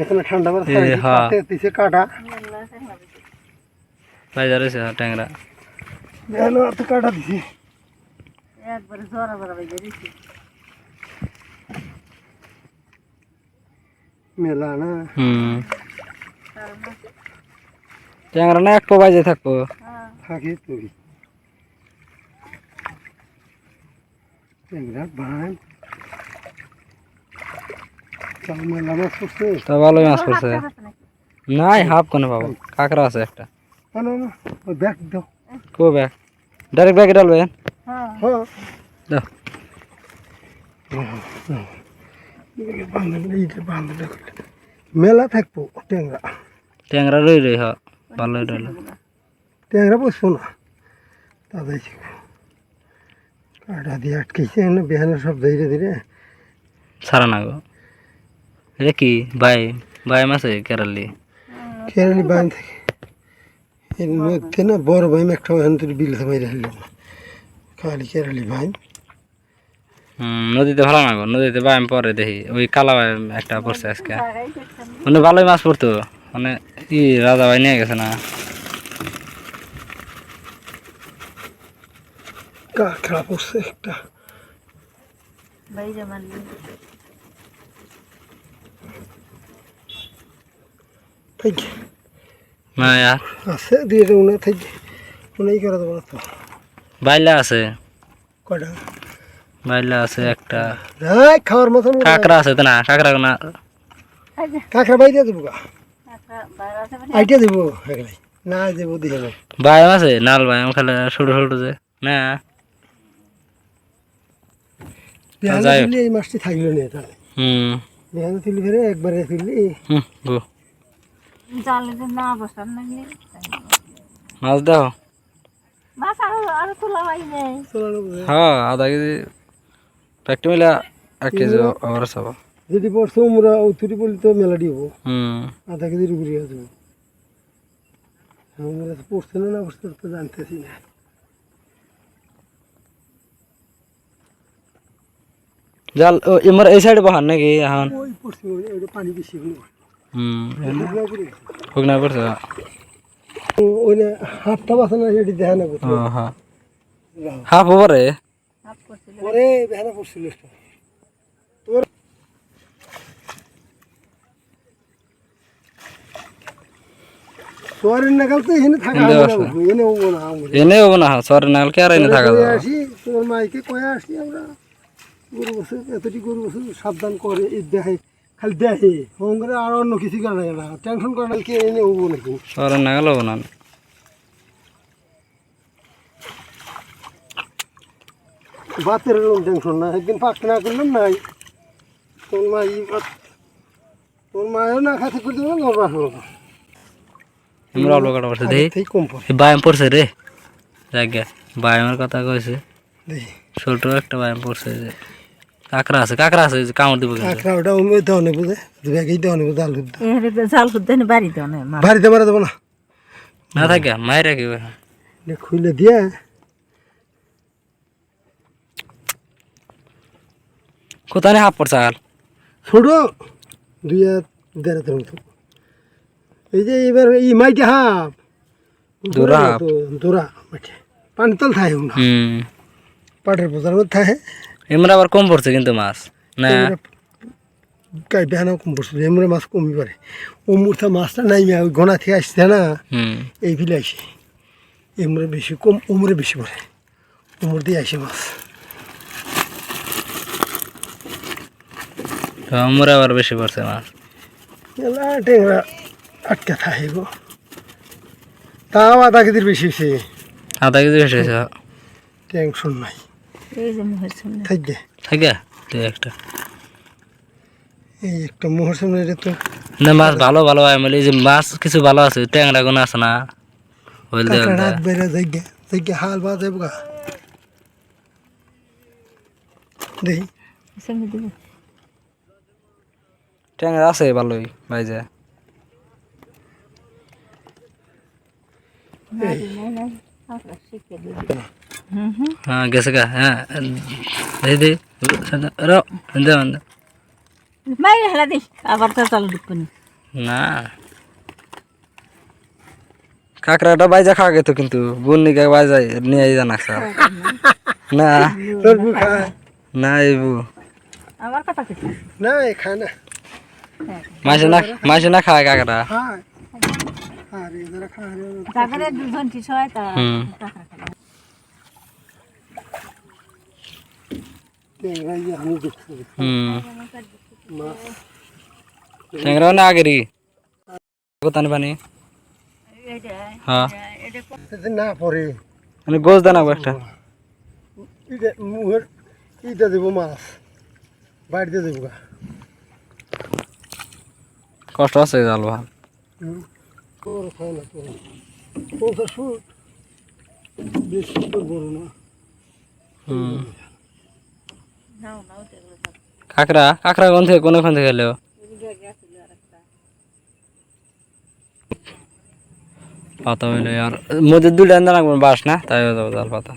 এখানে ঠান্ডা করে এ, হ্যাঁ। দিছে কাটা বাইজা রয়েছে ট্যাংরা দেখেন এত কাটা দিছে একবারে জোরা জোরা বাইজা দিছি মেলা না হুম ট্যাংরা না এক পো বাইজে থাকব থাকে তুই এগুলা বান চাল মেলা মাছ করছে তা ভালোই মাছ পড়ছে। নাই হাফ কোনে পাবো। কাঁকড়া আছে একটা। ব্যাগ দাও। কো ব্যাগ? ডাইরেক্ট ব্যাগে ডালবেন হ্যাঁ। হ্যাঁ। দাও। মেলা থাকব ট্যাংরা। ট্যাংরা রই রই হ ভালোই রইল ট্যাংরা বসবো না। তাদের কাটা দিয়ে আটকেছে বেহানো সব ধীরে ধীরে সারা না গো। এটা কি? বাই বাই মাছে কেরালি? কেরালি বান থেকে। মধ্যে না বড় ভাই একটা ওখান থেকে বিল সবাই রাখলাম খালি কেরালি ভাই হুম নদীতে ভালো না গো? নদীতে বাই পরে দেখি। ওই কালা বাই একটা পড়ছে আজকে। মানে ভালোই মাছ পড়তো। মানে ই রাজা ভাই নিয়ে গেছে না? কাঁকড়া পড়ছে একটা। আছে দিয়ে উনি থেকে উনি করে দেবো না তো। বাইলা আছে। কটা বাইলা আছে একটা। খাওয়ার মতন কাঁকড়া আছে তো না কাঁকড়া না। কাঁকড়া বাইরে দেবো আইটা দেবো না দেবো দিয়ে বাই আছে নাল বাই আমি খালে ছোট ছোট যে। না। হোক। তুললে এই মাছটি থাকল না তাহলে। হুম। বেহানো তুলি ফেরে একবারে তুললি হুম গো। জালে না বসার নাকি মাছ দেখো মাছ আরও আরও তোলা হয় বোঝে হ্যাঁ আধা কেজি। প্যাকটি মিলা এক কেজি আবার সব যদি পড়ছে আমরা উতুরি বলি তো মেলাডি হব হুম। আধা কেজির উপরে আসব আমরা পড়ছে না না পড়ছে তো জানতেছি না। জাল ও এমার এই সাইডে বহান নাকি এখন ওই পড়ছে ওই ওইটা পানি বেশি হলো হুম হোক না করছে ওই না হাতটা বাসা না সেটি দেখা না ও কোথাও হ্যাঁ হাফ ওভারে হাফ করছিল ওরে বেহানা পড়ছিল একটা। তোর সোয়ারের নাগাল তো এখানে থাকা এনে হবে না, বসা। এনে হব না আমরা। এনে হব না সর নাল কে আর এনে থাকা কয়ে যাবে আসি তোর মাইকে কয়ে আসি আমরা গরু বসে এতটি গরু বসে সাবধান করে এই দেখে খালি দেখে করে আর অন্য কিছু করে না। টেনশন করে না কে এনে হব নাকি? সর নাগাল হব না। বাতের টেনশন না একদিন পাক না করলাম নাই। তোর মা ই ভাত- তোর মায়ও না খাতে করে দেবো না বাস আমরা অল্প কাটা পড়ে। এই ব্যায়াম পড়ছে রে। জায়গা ব্যায়ামের কথা কয়েছে দেখি ছোট একটা ব্যায়াম পড়ছে কাঁকড়া আছে কাঁকড়া আছে যে কামড় দিব কিন্তু। কাঁকড়া ওটা ওই দেওয়া নেব যে ব্যাগেই দেওয়া নেব জাল খুব এর জাল খুঁজতে বাড়ি দেওয়া নেই মা। বাড়িতে মারা দেবো না। না থাকে মায়ের রাখি এটা খুলে দিয়ে। কোথায় হাফ পড়ছে আল ছোট দুই আর দেড়াতের মতো। এই যে এবার এই মাইটা হাফ দোরা হাফ। দোরা মাঠে পানি তল থাকে না হুম। পাটের বোঝার মধ্যে থাকে এমরা আবার কম পড়ছে কিন্তু মাছ না? গাই বেহানা কম পড়ছিল এমরে মাছ কমই পারে অমুরটা মাছটা নাই ঘনা থেকে আসছে না এই ফিলে আসে। এমরে বেশি কম উমরে বেশি পড়ে। উমর দিয়ে আসে মাছ। আমরা আবার বেশি পড়ছে মাছ? এলা টেংরা আটকে থাকে গো। তাও আধা কেজির বেশি হয়েছে। আধা কেজি বেশি হয়েছে? টেনশন নাই। এই যে মুখের সামনে থাকবে থাকে দুই একটা এই একটা মোহর সামনে এটা তো না মাছ ভালো ভালো হয় মানে এই যে মাছ কিছু ভালো আছে ট্যাংরা কোনো আছে না হইল রাত বেড়ে যাইগে যাইগে হাল বা যাব গা দেখি সামনে দিব ট্যাংরা আছে ভালোই হুম হুম হ্যাঁ গেছে গা হ্যাঁ দেখি দে রো দে দে। বাইরে হেলা দিস আবার তো চালু ঢুকবো না কাঁকড়াটা বাইজা খাওয়া গেত কিন্তু বুন নিকে বাইজাই নিয়ে জানা স্যার না তোর বউ খায় না এই বু আমার কথা কিছু না এ খায় না মাসে না মাসে না খায় কাঁকড়া খায় আরে যারা খায় রে, তারপরে দুজন কিছু হয় তা হুম ট্যাংরা ইয়ে আমি দেখছি হুম মাছ ট্যাংরা না আগেরি কোতানি পানি হ্যাঁ যদি না পড়ে মানে গোছ দানা একটা ইটা মুহের ইটা দেবো মাছ বাড়িতে দেবো গা কষ্ট আছে জাল ভালো তোর খায় না তোর পঞ্চাশ ফুট বেশি তো বড় না হুম কাঁকড়া কাঁকড়া কোন থেকে কোনখান থেকে এলো পাতা হইল আর মধ্যে দুটো আনতে বাস না? তাই পাতা।